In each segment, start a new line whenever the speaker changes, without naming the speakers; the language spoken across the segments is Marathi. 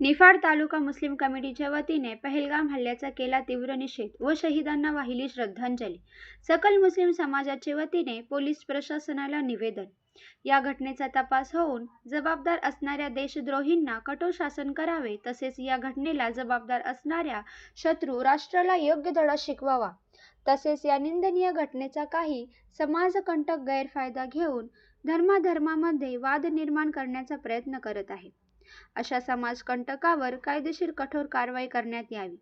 निफाड तालुका मुस्लिम कमिटीच्या वतीने पहलगाम हल्ल्याचा केला तीव्र निषेध व शहीदांना वाहिली श्रद्धांजली. सकल मुस्लिम समाजाचे वतीने पोलीस प्रशासनाला निवेदन. या घटनेचा तपास होऊन जबाबदार असणाऱ्या देशद्रोहींना कठोर शासन करावे तसेच या घटनेला जबाबदार असणाऱ्या शत्रू राष्ट्राला योग्य धडा शिकवावा. तसेच या निंदनीय घटनेचा काही समाजकंटक गैरफायदा घेऊन धर्माधर्मामध्ये वाद निर्माण करण्याचा प्रयत्न करत आहे. अशा समाजकंटकावर कायदेशीर कठोर कारवाई करण्यात यावी.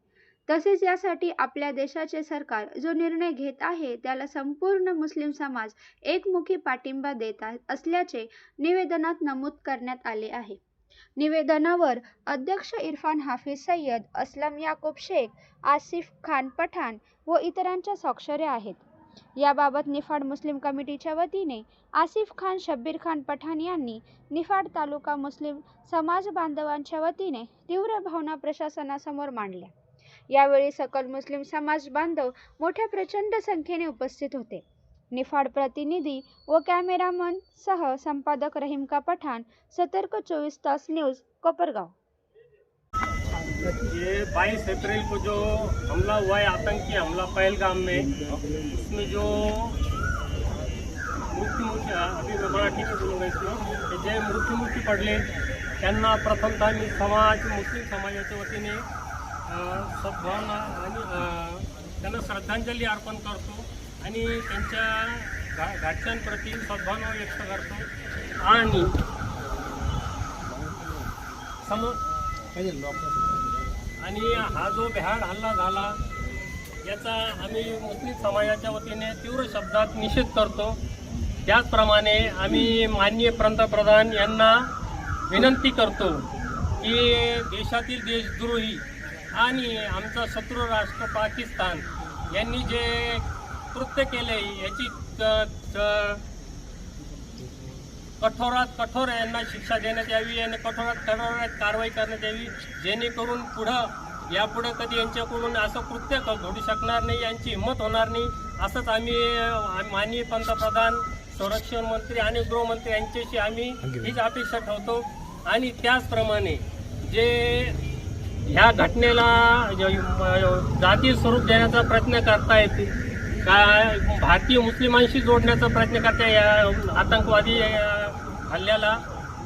तसेच यासाठी आपल्या देशाचे सरकार जो निर्णय घेत आहे त्याला संपूर्ण मुस्लिम समाज एकमुखी पाठिंबा देत असल्याचे निवेदनात नमूद करण्यात आले आहे. निवेदनावर अध्यक्ष इरफान हाफिज सय्यद असलम याकूब शेख आसिफ खान पठाण व इतरांच्या स्वाक्षऱ्या आहेत. याबाबत निफाड मुस्लिम कमिटीच्या वतीने आसिफ खान शब्बीर खान पठाण यांनी निफाड तालुका मुस्लिम समाज बांधवांच्या वतीने तीव्र भावना प्रशासनासमोर मांडल्या. यावेळी सकल मुस्लिम समाज बांधव मोठ्या प्रचंड संख्येने उपस्थित होते. निफाड प्रतिनिधी व कॅमेरामन सह संपादक रहीमका पठाण सतर्क चोवीस तास न्यूज कोपरगाव.
ये 22 अप्रैल को जो हमला हुआ है आतंकी हमला पहलगाम में उसमें जो मृत्युमुखी अभी मैं मराठी में बोलूँगा इसमें जे मृत्युमुखी पडले त्यांना प्रथमतः मी समाज मुस्लिम समाजाच्या वतीने सद्भावना आणि त्यांना श्रद्धांजली अर्पण करतो आणि त्यांच्या घा घाटच्यांप्रती सद्भावना व्यक्त करतो. आणि सम आणि हा जो भ्याड हल्ला झाला याचा आम्ही मुस्लिम समाजाच्या वतीने तीव्र शब्दात निषेध करतो. त्याचप्रमाणे आम्ही माननीय पंतप्रधान यांना विनंती करतो की देशातील देशद्रोही आणि आमचा शत्रू राष्ट्र पाकिस्तान यांनी जे कृत्य केले याची कठोरात कठोर यांना शिक्षा देण्यात यावी. आणि कठोरात कठोरात कारवाई करण्यात यावी. जेणेकरून पुढं यापुढं कधी यांच्याकडून असं कृत्य घडू शकणार नाही. यांची हिंमत होणार नाही. असंच आम्ही माननीय पंतप्रधान संरक्षण मंत्री आणि गृहमंत्री यांच्याशी आम्ही हीच अपेक्षा ठेवतो. आणि त्याचप्रमाणे जे ह्या घटनेला जाती स्वरूप देण्याचा प्रयत्न करता येते काय भारतीय मुस्लिमांशी जोडण्याचा प्रयत्न करते या आतंकवादी हल्ल्याला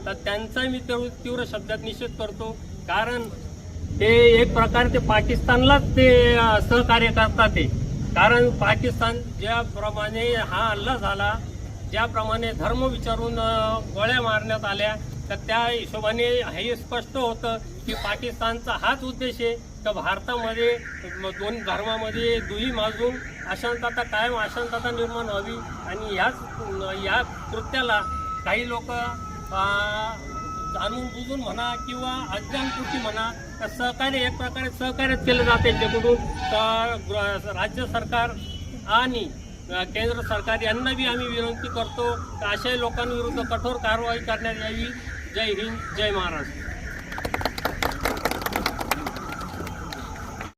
तर त्यांचा मी तीव्र तीव्र शब्दात निषेध करतो. कारण ते एक प्रकारे ते पाकिस्तानलाच ते सहकार्य करतात ते. कारण पाकिस्तान ज्याप्रमाणे हा हल्ला झाला ज्याप्रमाणे धर्म विचारून गोळ्या मारण्यात आल्या तर त्या हिशोबाने हे स्पष्ट होतं की पाकिस्तानचा हाच उद्देश आहे. तर भारतामध्ये दोन धर्मामध्ये दुही माजून अशांतता कायम अशांतता निर्माण व्हावी. आणि ह्याच या कृत्याला काही लोक जाणून बुजून म्हणा किंवा अज्ञानपूर्ती म्हणा तर सहकार्य एक प्रकारे सहकार्यच केलं जाते त्याकडून तर राज्य सरकार आणि केंद्र सरकार यांना बी आम्ही विनंती करतो की अशाही लोकांविरुद्ध कठोर कारवाई करण्यात यावी. जय हिंद जय महाराष्ट्र.